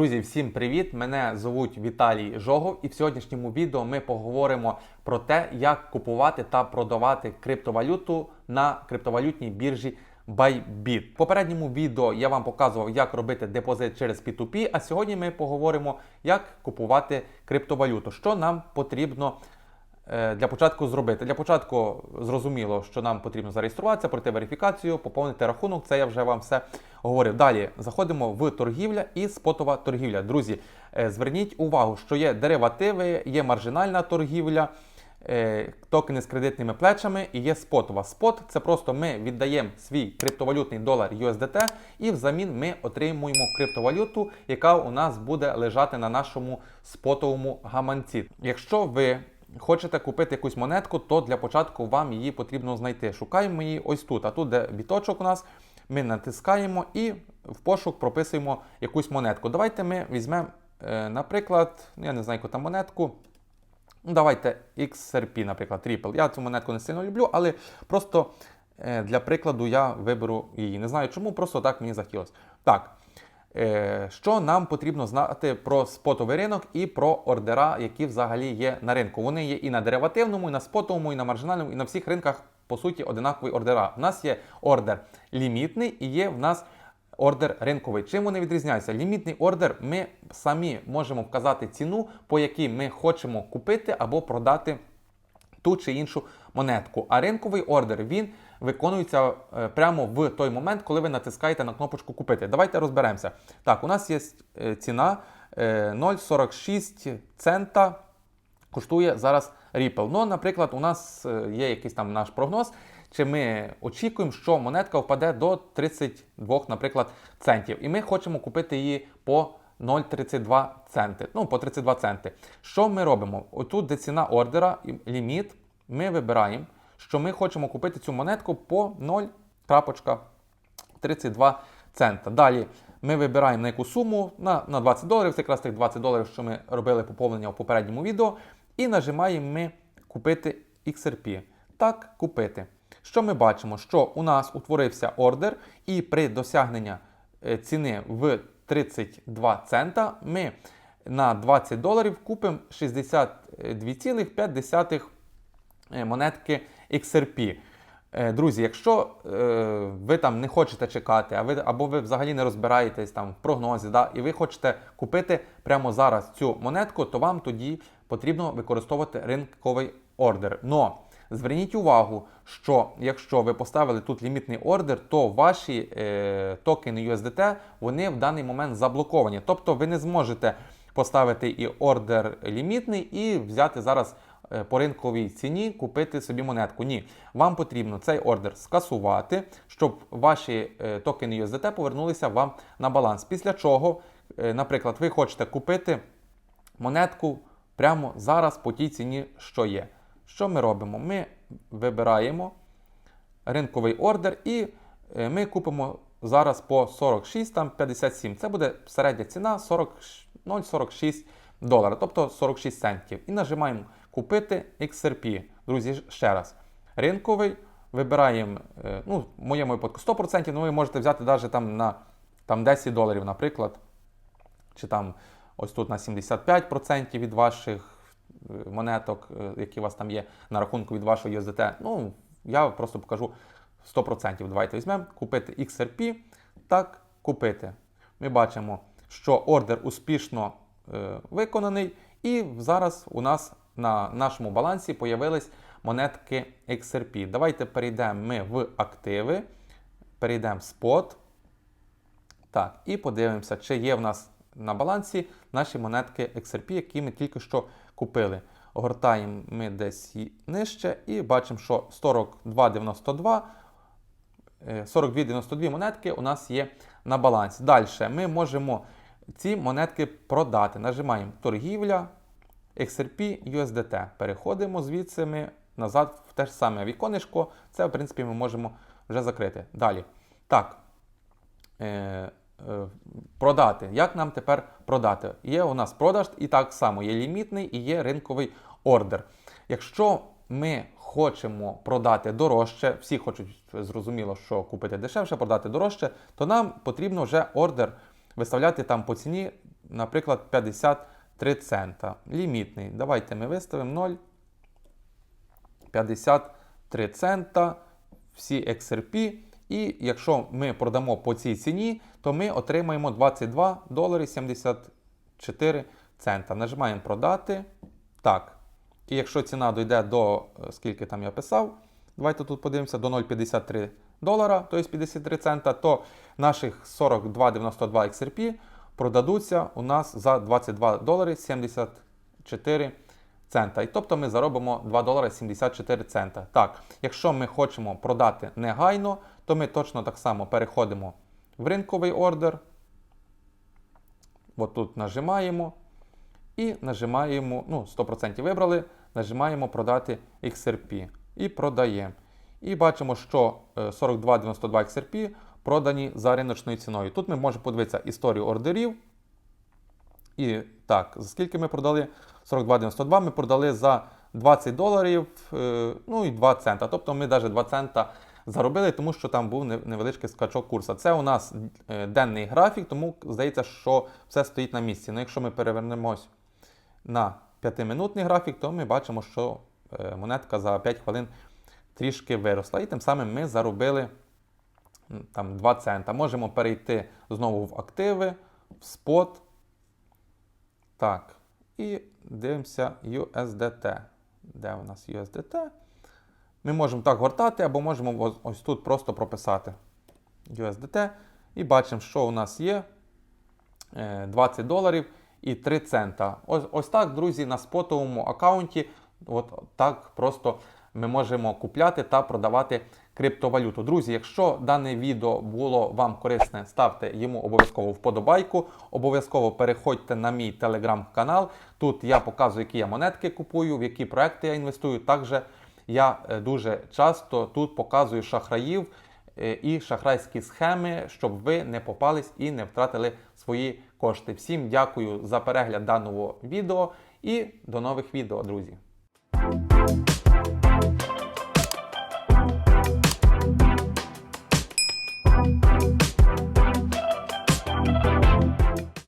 Друзі, всім привіт! Мене звуть Віталій Жогов, і в сьогоднішньому відео ми поговоримо про те, як купувати та продавати криптовалюту на криптовалютній біржі Bybit. В попередньому відео я вам показував, як робити депозит через P2P, а сьогодні ми поговоримо, як купувати криптовалюту. Що нам потрібно для початку зробити. Для початку зрозуміло, що нам потрібно зареєструватися, пройти верифікацію, поповнити рахунок. Це я вже вам все говорив. Далі заходимо в торгівля і спотова торгівля. Друзі, е, зверніть увагу, що є деривативи, є маржинальна торгівля. е, Токени з кредитними плечами і є спотова. Спот це просто ми віддаємо свій криптовалютний долар USDT і взамін ми отримуємо криптовалюту, яка у нас буде лежати на нашому спотовому гаманці. Якщо ви хочете купити якусь монетку, то для початку вам її потрібно знайти. Шукаємо її ось тут. А тут, де біточок у нас, ми натискаємо і в пошук прописуємо якусь монетку. Давайте ми візьмемо, е, наприклад, ну, я не знаю, яку там монетку. Ну, давайте XRP, наприклад, Ripple. Я цю монетку не сильно люблю, але просто е, для прикладу я виберу її. Не знаю чому, просто так мені захотілося. Так. Е, Що нам потрібно знати про спотовий ринок і про ордера, які взагалі є на ринку? Вони є і на деривативному, і на спотовому, і на маржинальному, і на всіх ринках, по суті, одинакові ордера. У нас є ордер лімітний і є в нас ордер ринковий. Чим вони відрізняються? Лімітний ордер ми самі можемо вказати ціну, по якій ми хочемо купити або продати ту чи іншу монетку. А ринковий ордер він виконується е, прямо в той момент, коли ви натискаєте на кнопочку купити. Давайте розберемося. Так, у нас є е, ціна е, 0,46 цента. Коштує зараз Ripple. Ну, наприклад, у нас е, є якийсь там наш прогноз, чи ми очікуємо, що монетка впаде до 32, наприклад, центів. І ми хочемо купити її по 0,32 центи. Ну, по 32 центи. Що ми робимо? Отут, де ціна ордера, ліміт, ми вибираємо, що ми хочемо купити цю монетку по 0,32 цента. Далі ми вибираємо на яку суму, на, на 20 доларів, це якраз тих 20 доларів, що ми робили поповнення в попередньому відео. І нажимаємо ми купити XRP. Так, купити. Що ми бачимо? Що у нас утворився ордер, і при досягненні е, ціни в 32 цента ми на 20 доларів купимо 62,5 е, монетки XRP. Е, Друзі, якщо е, ви там не хочете чекати, а ви або ви взагалі не розбираєтесь там в прогнозі, да, і ви хочете купити прямо зараз цю монетку, то вам тоді потрібно використовувати ринковий ордер. Но зверніть увагу, що якщо ви поставили тут лімітний ордер, то ваші е, токени USDT вони в даний момент заблоковані. Тобто ви не зможете поставити і ордер лімітний, і взяти зараз по ринковій ціні купити собі монетку. Ні, вам потрібно цей ордер скасувати, щоб ваші е, токени USDT повернулися вам на баланс. Після чого, е, наприклад, ви хочете купити монетку прямо зараз по тій ціні, що є. Що ми робимо? Ми вибираємо ринковий ордер і е, ми купимо зараз по 46 там 57. Це буде середня ціна 40, 0,46 долара, тобто 46 центів. І нажимаємо купити XRP. Друзі, ще раз. Ринковий вибираємо, е, ну, в моєму випадку 100%, але ви можете взяти навіть там на там 10 доларів, наприклад. Чи там ось тут на 75% від ваших е, монеток, е, які у вас там є на рахунку від вашого USDT. Ну, я просто покажу 100%. Давайте візьмемо, купити XRP. Так, купити. Ми бачимо, що ордер успішно е, виконаний, і зараз у нас на нашому балансі появились монетки XRP. Давайте перейдемо ми в активи, перейдемо в спот. Так, і подивимося, чи є в нас на балансі наші монетки XRP, які ми тільки що купили. Огортаємо ми десь нижче і бачимо, що 42,92, е, 42,92 монетки у нас є на балансі. Далі ми можемо ці монетки продати. Нажимаємо торгівля, XRP, USDT. Переходимо звідси ми назад в те ж саме віконечко. Це, в принципі, ми можемо вже закрити. Далі. Так. Е, е, продати. Як нам тепер продати? Є у нас продаж, і так само є лімітний і є ринковий ордер. Якщо ми хочемо продати дорожче, всі хочуть зрозуміло, що купити дешевше, продати дорожче, то нам потрібно вже ордер виставляти там по ціні наприклад, 53 цента. Лімітний. Давайте ми виставимо 0. 53 цента. Всі XRP. І якщо ми продамо по цій ціні, то ми отримаємо 22 долари 74 цента. Нажимаємо продати. Так. І якщо ціна дійде до е, скільки там я писав, давайте тут подивимося, до 0,53 долара, тобто 53 цента, то наших 42,92 XRP продадуться у нас за 22 долари 74 цента. І тобто ми заробимо 2 долари 74 цента. Так, якщо ми хочемо продати негайно, то ми точно так само переходимо в ринковий ордер. От тут нажимаємо і нажимаємо, ну, 100% вибрали, нажимаємо продати XRP і продаємо. І бачимо, що е, 42,92 XRP продані за риночною ціною. Тут ми можемо подивитися історію ордерів. І так, за скільки ми продали? 42,92 ми продали за 20 доларів, е, ну і 2 цента. Тобто ми навіть 2 цента заробили, тому що там був невеличкий скачок курсу. Це у нас е, денний графік, тому здається, що все стоїть на місці. Ну, якщо ми перевернемось на 5-минутний графік, то ми бачимо, що е, монетка за 5 хвилин трішки виросла. І тим самим ми заробили там 2 цента. Можемо перейти знову в активи, в спот. Так. І дивимося USDT. Де у нас USDT? Ми можемо так гортати, або можемо ось, тут просто прописати USDT. І бачимо, що у нас є е, 20 доларів і 3 цента. Ось, ось так, друзі, на спотовому аккаунті. От так просто ми можемо купляти та продавати криптовалюту. Друзі, якщо дане відео було вам корисне, ставте йому обов'язково вподобайку. Обов'язково переходьте на мій телеграм-канал. Тут я показую, які я монетки купую, в які проекти я інвестую. Також я е, дуже часто тут показую шахраїв е, і шахрайські схеми, щоб ви не попались і не втратили свої кошти. Всім дякую за перегляд даного відео і до нових відео, друзі.